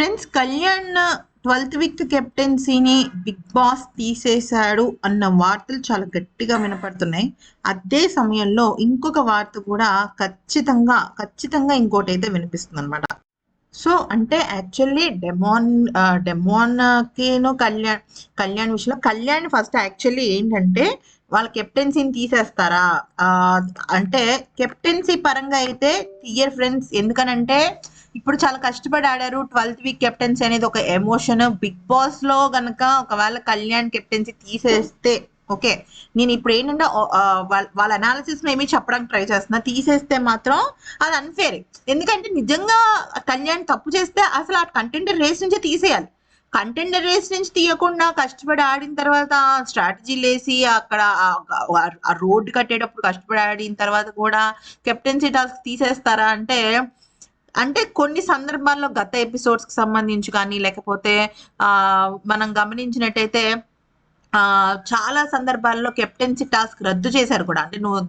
Friends Kalyan twelfth week కెప్టెన్సీని Bigg Boss తీసేశాడు అన్న వార్తలు చాలా గట్టిగా వినపడుతున్నాయి. అదే సమయంలో ఇంకొక వార్త కూడా ఖచ్చితంగా ఖచ్చితంగా ఇంకోటి అయితే వినిపిస్తుంది అనమాట సో అంటే యాక్చువల్లీ డెమోన్ డెమాన్కేనో కళ్యాణ్ కళ్యాణ్ విషయంలో కళ్యాణ్ ఫస్ట్ యాక్చువల్లీ ఏంటంటే వాళ్ళ కెప్టెన్సీని తీసేస్తారా? అంటే కెప్టెన్సీ పరంగా అయితే తీయర్ ఫ్రెండ్స్ ఎందుకనంటే ఇప్పుడు చాలా కష్టపడి ఆడారు. ట్వెల్త్ వీక్ కెప్టెన్సీ అనేది ఒక ఎమోషన్. బిగ్ బాస్లో గనక ఒకవేళ కళ్యాణ్ కెప్టెన్సీ తీసేస్తే ఓకే. నేను ఇప్పుడు ఏంటంటే వాళ్ళ- వాళ్ళ అనాలిసిస్ ఏమీ చెప్పడానికి ట్రై చేస్తున్నా. తీసేస్తే మాత్రం అది అన్ఫేర్ ఎందుకంటే నిజంగా కళ్యాణ్ తప్పు చేస్తే అసలు ఆ కంటెంటర్ రేస్ నుంచే తీసేయాలి. కంటెండర్ రేస్ నుంచి తీయకుండా కష్టపడి ఆడిన తర్వాత స్ట్రాటజీలు వేసి అక్కడ ఆ- ఆ రోడ్డు కట్టేటప్పుడు కష్టపడి ఆడిన తర్వాత కూడా కెప్టెన్సీ టాస్క్ తీసేస్తారా అంటే అంటే కొన్ని సందర్భాల్లో గత ఎపిసోడ్స్కి సంబంధించి కానీ లేకపోతే ఆ మనం గమనించినట్టయితే చాలా సందర్భాల్లో కెప్టెన్సీ టాస్క్ రద్దు చేశారు కూడా. అంటే నువ్వు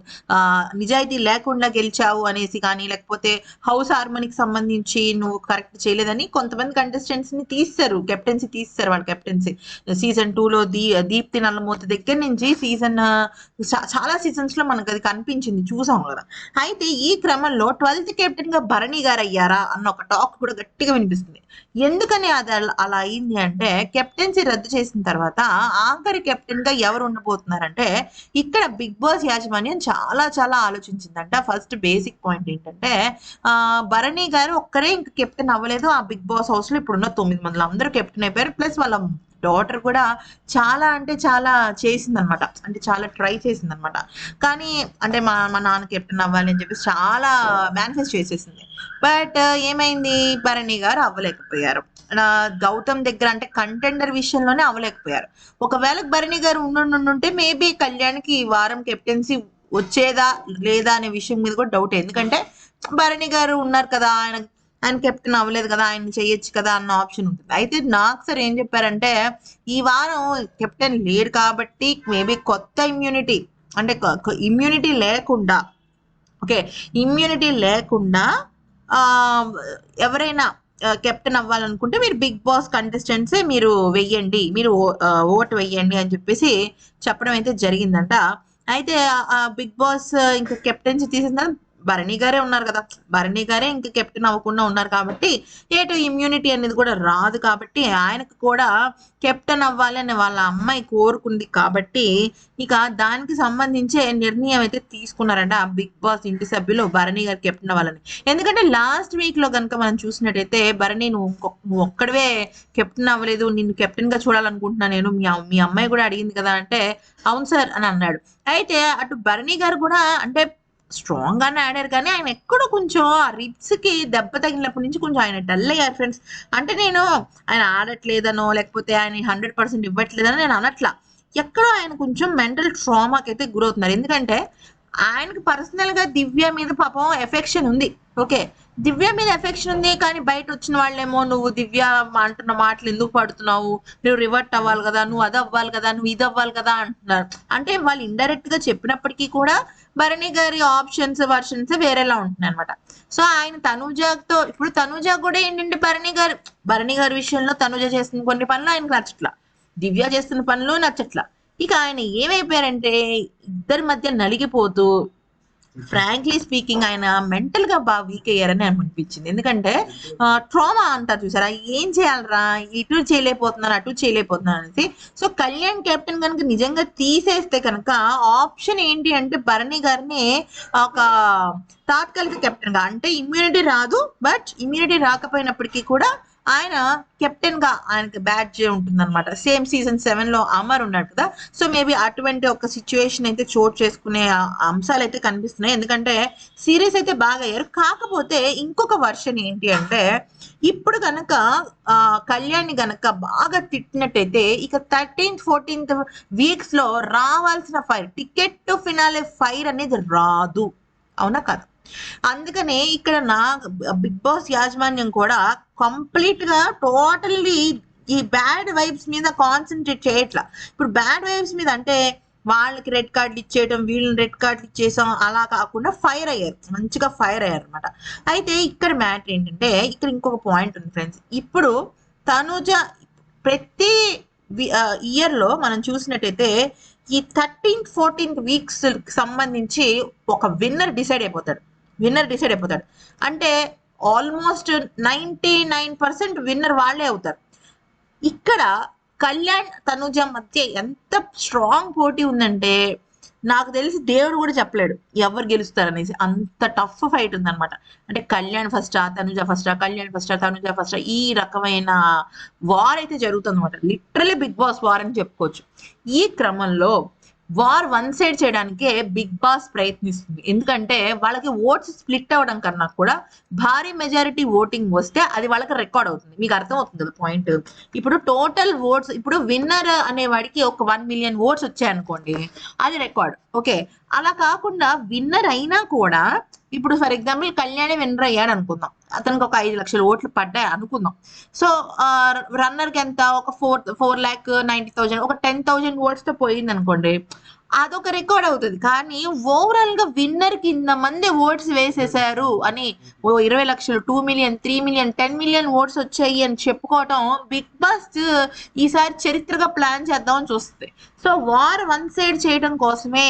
నిజాయితీ లేకుండా గెలిచావు అనేసి కానీ లేకపోతే హౌస్ హార్మోనికి సంబంధించి నువ్వు కరెక్ట్ చేయలేదని కొంతమంది కంటెస్టెంట్స్ని తీస్తారు. కెప్టెన్సీ తీస్తారు వాళ్ళ కెప్టెన్సీ. సీజన్లో దీ దీప్తి నల్లమూత దగ్గర నుంచి సీజన్ చాలా సీజన్స్లో మనకు అది కనిపించింది. చూసాం కదా. అయితే ఈ క్రమంలో ట్వెల్త్ కెప్టెన్గా భరణి గారు అయ్యారా అన్న ఒక టాక్ కూడా గట్టిగా వినిపిస్తుంది. ఎందుకని అది అలా అయింది అంటే కెప్టెన్సీ రద్దు చేసిన తర్వాత ఆఖరి కెప్టెన్గా ఎవరు ఉండబోతున్నారంటే ఇక్కడ బిగ్ బాస్ యాజమాన్యం చాలా చాలా ఆలోచించిందంట. ఫస్ట్ బేసిక్ పాయింట్ ఏంటంటే ఆ భరణి గారు ఒక్కరే ఇంక కెప్టెన్ అవ్వలేదు. ఆ బిగ్ బాస్ హౌస్లో ఇప్పుడున్న తొమ్మిది మందిలో అందరూ కెప్టెన్ అయిపోయారు. ప్లస్ వాళ్ళ డాటర్ కూడా చాలా అంటే చాలా చేసిందనమాట. అంటే చాలా ట్రై చేసిందనమాట. కానీ అంటే మా మా నాన్న కెప్టెన్ అవ్వాలి అని చెప్పేసి చాలా మేనిఫెస్ట్ చేసేసింది. బట్ uh, ఏమైంది? భరణి గారు అవ్వలేకపోయారు. ఆ, గౌతమ్ దగ్గర అంటే కంటెండర్ విషయంలోనే అవ్వలేకపోయారు. ఒకవేళ భరణి గారు ఉండుంటే మేబీ కళ్యాణ్కి ఈ వారం కెప్టెన్సీ వచ్చేదా లేదా అనే విషయం మీద కూడా డౌట్ ఎందుకంటే భరణి గారు ఉన్నారు కదా ఆయన ఆయన కెప్టెన్ అవ్వలేదు కదా ఆయన చేయొచ్చు కదా అన్న ఆప్షన్ ఉంటుంది. అయితే నాకు సార్ ఏం చెప్పారంటే ఈ వారం కెప్టెన్ లేడు కాబట్టి మేబీ కొత్త ఇమ్యూనిటీ అంటే ఇమ్యూనిటీ లేకుండా ఓకే ఇమ్యూనిటీ లేకుండా ఎవరైనా కెప్టెన్ అవ్వాలనుకుంటే మీరు బిగ్ బాస్ కంటెస్టెంట్సే మీరు వెయ్యండి మీరు ఓ- ఓటు వెయ్యండి అని చెప్పేసి చెప్పడం అయితే జరిగిందంట. అయితే ఆ బిగ్ బాస్ ఇంకా కెప్టెన్సీ తీసిన భరణి గారే ఉన్నారు కదా. భరణి గారే ఇంకా కెప్టెన్ అవ్వకుండా ఉన్నారు కాబట్టి ఏటు ఇమ్యూనిటీ అనేది కూడా రాదు కాబట్టి ఆయనకు కూడా కెప్టెన్ అవ్వాలని వాళ్ళ అమ్మాయి కోరుకుంది కాబట్టి ఇక దానికి సంబంధించే నిర్ణయం అయితే తీసుకున్నారంట బిగ్ బాస్ ఇంటి సభ్యులు భరణి గారు కెప్టెన్ అవ్వాలని. ఎందుకంటే లాస్ట్ వీక్లో కనుక మనం చూసినట్టయితే భరణి నువ్వు నువ్వు ఒక్కడవే కెప్టెన్ అవ్వలేదు నిన్ను కెప్టెన్గా చూడాలనుకుంటున్నా నేను. మీ మీ అమ్మాయి కూడా అడిగింది కదా అంటే అవును సార్ అని అన్నాడు. అయితే అటు భరణి గారు కూడా అంటే స్ట్రాంగ్ గానే ఆడారు. కానీ ఆయన ఎక్కడో కొంచెం ఆ రిప్స్కి దెబ్బ తగిలినప్పటి నుంచి కొంచెం ఆయన డల్ అయ్యారు ఫ్రెండ్స్. అంటే నేను ఆయన ఆడట్లేదనో లేకపోతే ఆయన హండ్రెడ్ పర్సెంట్ ఇవ్వట్లేదనో నేను అనట్లా. ఎక్కడో ఆయన కొంచెం మెంటల్ ట్రామాకి అయితే గురవుతున్నారు. ఎందుకంటే ఆయనకి పర్సనల్గా దివ్య మీద పాపం ఎఫెక్షన్ ఉంది. ఓకే దివ్య మీద ఎఫెక్షన్ ఉంది కానీ బయట వచ్చిన వాళ్ళేమో నువ్వు దివ్య అంటున్న మాటలు ఎందుకు పడుతున్నావు? నువ్వు రివర్ట్ అవ్వాలి కదా నువ్వు అది అవ్వాలి కదా నువ్వు ఇది అవ్వాలి కదా అంటున్నారు. అంటే వాళ్ళు ఇండైరెక్ట్గా చెప్పినప్పటికీ కూడా భరణి గారి ఆప్షన్స్ వర్షన్స్ వేరేలా ఉంటున్నాయి అనమాట సో ఆయన తనూజాతో ఇప్పుడు తనూజ కూడా ఏంటంటే భరణి గారు భరణి గారి విషయంలో తనూజ చేస్తున్న కొన్ని పనులు ఆయనకు నచ్చట్లా. దివ్య చేస్తున్న పనులు నచ్చట్లా. ఇక ఆయన ఏమైపోయారంటే ఇద్దరి మధ్య నలిగిపోతూ ఫ్రాంక్లీ స్పీకింగ్ ఆయన మెంటల్గా బాగా వీక్ అయ్యారని అనిపించింది. ఎందుకంటే ట్రామా అంటారు చూసారా? ఏం చేయాలరా? ఇటు చేయలేకపోతున్నాను అటు చేయలేకపోతున్నాను అనేసి. సో కళ్యాణ్ కెప్టెన్ కనుక నిజంగా తీసేస్తే కనుక ఆప్షన్ ఏంటి అంటే భరణి గారిని ఒక తాత్కాలిక కెప్టెన్గా అంటే ఇమ్యూనిటీ రాదు బట్ ఇమ్యూనిటీ రాకపోయినప్పటికీ కూడా ఆయన కెప్టెన్గా ఆయనకి బ్యాట్ ఉంటుందన్నమాట. సేమ్ సీజన్ సెవెన్లో అమర్ ఉన్నాడు కదా. సో మేబీ అటువంటి ఒక సిచ్యువేషన్ అయితే చోటు చేసుకునే అంశాలు అయితే కనిపిస్తున్నాయి. ఎందుకంటే సిరీస్ అయితే బాగా అయ్యారు. కాకపోతే ఇంకొక వర్షన్ ఏంటి అంటే ఇప్పుడు గనక ఆ, కళ్యాణ్ గనక బాగా తిట్టినట్టయితే ఇక థర్టీన్త్ ఫోర్టీన్త్ వీక్స్లో రావాల్సిన fire ticket to finale fire అనేది రాదు. అవునా కదా? అందుకనే ఇక్కడ నా బిగ్ బాస్ యాజమాన్యం కూడా కంప్లీట్గా టోటల్లీ ఈ బ్యాడ్ వైబ్స్ మీద కాన్సన్ట్రేట్ చేయట్లా. ఇప్పుడు బ్యాడ్ వైబ్స్ మీద అంటే వాళ్ళకి రెడ్ కార్డులు ఇచ్చేయటం వీళ్ళని రెడ్ కార్డులు ఇచ్చేసాం అలా కాకుండా ఫైర్ అయ్యారు. మంచిగా ఫైర్ అయ్యారు అనమాట అయితే ఇక్కడ మ్యాటర్ ఏంటంటే ఇక్కడ ఇంకొక పాయింట్ ఉంది ఫ్రెండ్స్. ఇప్పుడు తనుజ ప్రతి ఇయర్లో మనం చూసినట్టయితే ఈ థర్టీన్త్ ఫోర్టీన్త్ వీక్స్ సంబంధించి ఒక విన్నర్ డిసైడ్ అయిపోతాడు. విన్నర్ డిసైడ్ అయిపోతాడు. అంటే almost ninety nine percent winner వాళ్ళే అవుతారు. ఇక్కడ కళ్యాణ్ తనుజ మధ్య ఎంత స్ట్రాంగ్ పోటీ ఉందంటే నాకు తెలిసి దేవుడు కూడా చెప్పలేడు ఎవరు గెలుస్తారనేసి అంత టఫ్ ఫైట్ ఉందన్నమాట. అంటే కళ్యాణ్ ఫస్టా తనుజ ఫస్టా కళ్యాణ్ ఫస్టా తనుజ ఫస్టా ఈ రకమైన వార్ అయితే జరుగుతుంది అనమాట లిటరలీ బిగ్ బాస్ వార్ అని చెప్పుకోవచ్చు. ఈ క్రమంలో వార్ వన్ సైడ్ చేయడానికే బిగ్ బాస్ ప్రయత్నిస్తుంది. ఎందుకంటే వాళ్ళకి ఓట్స్ స్ప్లిట్ అవ్వడం కన్నా కూడా భారీ మెజారిటీ ఓటింగ్ వస్తే అది వాళ్ళకి రికార్డ్ అవుతుంది. మీకు అర్థం అవుతుంది కదా పాయింట్? ఇప్పుడు టోటల్ ఓట్స్ ఇప్పుడు విన్నర్ అనేవాడికి ఒక వన్ మిలియన్ ఓట్స్ వచ్చాయనుకోండి అది రికార్డ్. ఓకే. అలా కాకుండా విన్నర్ అయినా కూడా ఇప్పుడు ఫర్ ఎగ్జాంపుల్ కళ్యాణి విన్నర్ అయ్యాడు అనుకుందాం. అతనికి ఒక ఐదు లక్షల ఓట్లు పడ్డాయి అనుకుందాం. సో రన్నర్కి ఎంత? ఒక four four lakh ninety thousand ఒక టెన్ థౌజండ్ ఓట్స్తో పోయింది అనుకోండి అదొక రికార్డ్ అవుతుంది. కానీ ఓవరాల్గా విన్నర్కి ఇంత మంది ఓట్స్ వేసేసారు అని ఓ ఇరవై లక్షలు two million three million ten million votes వచ్చాయి అని చెప్పుకోవటం బిగ్ బాస్ ఈసారి చరిత్రగా ప్లాన్ చేద్దామని చూస్తుంది. సో వార్ వన్ సైడ్ చేయడం కోసమే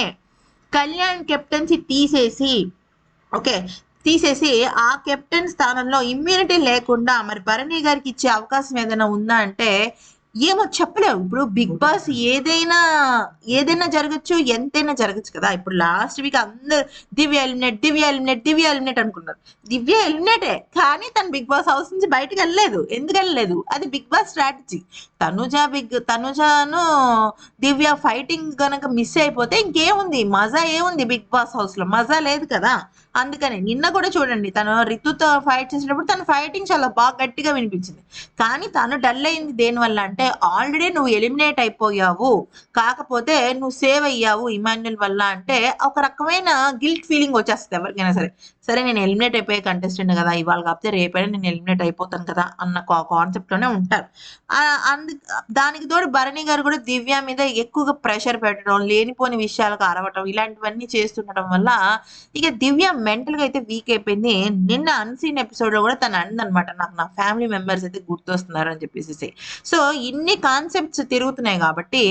కళ్యాణ్ కెప్టెన్సీ తీసేసి ఓకే తీసేసి ఆ కెప్టెన్ స్థానంలో ఇమ్యూనిటీ లేకుండా మరి భరణి గారికి ఇచ్చే అవకాశం ఏదైనా ఉందా అంటే ఏమో చెప్పలేవు ఇప్పుడు బిగ్ బాస్ ఏదైనా ఏదైనా జరగచ్చు ఎంతైనా జరగచ్చు కదా. ఇప్పుడు లాస్ట్ వీక్ అందరు Divya eliminate Divya eliminate Divya eliminate అనుకున్నారు. దివ్య ఎలిమినేటే కానీ తను బిగ్ బాస్ హౌస్ నుంచి బయటకు వెళ్ళలేదు. ఎందుకు వెళ్ళలేదు? అది Bigg Boss strategy Tanuja Bigg తనుజను Divya fighting గనక మిస్ అయిపోతే ఇంకేముంది? మజా ఏముంది బిగ్ బాస్ హౌస్లో? మజా లేదు కదా. అందుకని నిన్న కూడా చూడండి తను రితుతో ఫైట్ చేసినప్పుడు తన ఫైటింగ్ చాలా బాగా గట్టిగా వినిపించింది. కానీ తను డల్ అయింది దేనివల్ల అంటే ఆల్రెడీ నువ్వు ఎలిమినేట్ అయిపోయావు. కాకపోతే నువ్వు సేవ్ అయ్యావు ఇమాన్యుల్ వల్ల అంటే ఒక రకమైన గిల్ట్ ఫీలింగ్ వచ్చేస్తుంది ఎవరికైనా సరే. సరే నేను ఎలిమినేట్ అయిపోయే కంటెస్టెంట్ కదా ఇవాళ కాకపోతే రేపైనా నేను ఎలిమినేట్ అయిపోతాను కదా అన్న కాన్సెప్ట్లోనే ఉంటారు. ఆ, అందు దానికి తోడు భరణి గారు కూడా దివ్య మీద ఎక్కువగా ప్రెషర్ పెట్టడం లేనిపోని విషయాలకు అరవటం ఇలాంటివన్నీ చేస్తుండటం వల్ల ఇక దివ్య మెంటల్గా అయితే వీక్ అయిపోయింది. నిన్న అన్సీన్ ఎపిసోడ్లో కూడా తను అన్నదనమాట నాకు నా ఫ్యామిలీ మెంబర్స్ అయితే గుర్తొస్తున్నారు అని చెప్పేసి సో ఇన్ని కాన్సెప్ట్స్ తిరుగుతున్నాయి కాబట్టి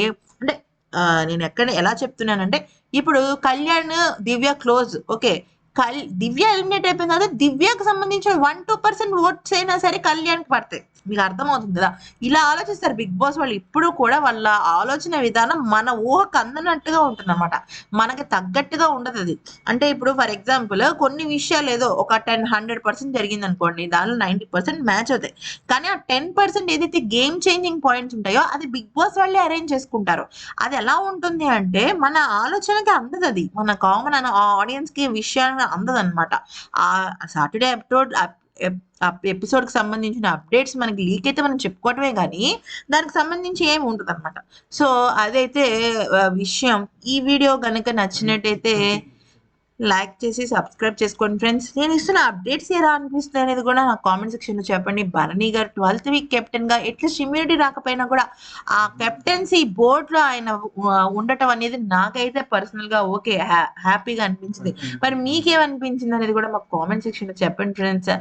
అంటే ఆ, నేను ఎక్కడ ఎలా చెప్తున్నానంటే ఇప్పుడు కళ్యాణ్ దివ్య క్లోజ్ ఓకే. కల్ దివ్య ఎలిమినేట్ అయిపోయిన తర్వాత దివ్యకు సంబంధించిన వన్ టూ పర్సెంట్ ఓట్స్ అయినా సరే కళ్యాణ్కి పడతాయి. మీకు అర్థమవుతుంది కదా? ఇలా ఆలోచిస్తారు బిగ్ బాస్ వాళ్ళు. ఇప్పుడు కూడా వాళ్ళ ఆలోచన విధానం మన ఊహకు అందనట్టుగా ఉంటుంది అనమాట మనకి తగ్గట్టుగా ఉండదు అది. అంటే ఇప్పుడు ఫర్ ఎగ్జాంపుల్ కొన్ని విషయాలు ఏదో ఒక టెన్ హండ్రెడ్ పర్సెంట్ జరిగింది అనుకోండి దానిలో నైంటీ పర్సెంట్ మ్యాచ్ అవుతాయి. కానీ ఆ టెన్ పర్సెంట్ ఏదైతే గేమ్ చేంజింగ్ పాయింట్స్ ఉంటాయో అది బిగ్ బాస్ వాళ్ళే అరేంజ్ చేసుకుంటారు. అది ఎలా ఉంటుంది అంటే మన ఆలోచనకి అందదు అది. మన కామన్ ఆడియన్స్కి విషయాన్ని అందదు అందదన్నమాట. ఆ సాటర్డే ఎపిసోడ్ ఎపిసోడ్కి సంబంధించిన అప్డేట్స్ మనకి లీక్ అయితే మనం చెప్పుకోవటమే కానీ దానికి సంబంధించి ఏమి ఉంటుంది అనమాట సో అదైతే విషయం. ఈ వీడియో కనుక నచ్చినట్టయితే లైక్ చేసి సబ్స్క్రైబ్ చేసుకోండి ఫ్రెండ్స్. నేను ఇస్తున్న అప్డేట్స్ ఎలా అనిపిస్తుంది అనేది కూడా నా కామెంట్ సెక్షన్లో చెప్పండి. భరణి గారు ట్వెల్త్ వీక్ కెప్టెన్గా ఎట్లీస్ట్ ఇమ్యూనిటీ రాకపోయినా కూడా ఆ కెప్టెన్సీ బోర్డులో ఆయన ఉండటం అనేది నాకైతే పర్సనల్గా ఓకే హ్యాపీగా అనిపించింది. మరి మీకేమనిపించింది అనేది కూడా మాకు కామెంట్ సెక్షన్లో చెప్పండి ఫ్రెండ్స్.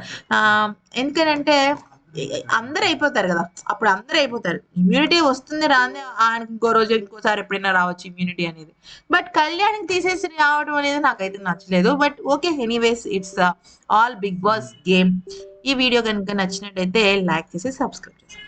ఎందుకంటే అందరు అయిపోతారు కదా. అప్పుడు అందరూ అయిపోతారు ఇమ్యూనిటీ వస్తుంది రాని ఆయనకి ఇంకో రోజు ఇంకోసారి ఎప్పుడైనా రావచ్చు ఇమ్యూనిటీ అనేది. బట్ కళ్యాణ్కి తీసేసి రావడం అనేది నాకైతే నచ్చలేదు. But okay anyways it's all Bigg Boss game ఈ వీడియో కనుక నచ్చినట్టయితే లైక్ చేసి సబ్స్క్రైబ్ చేసి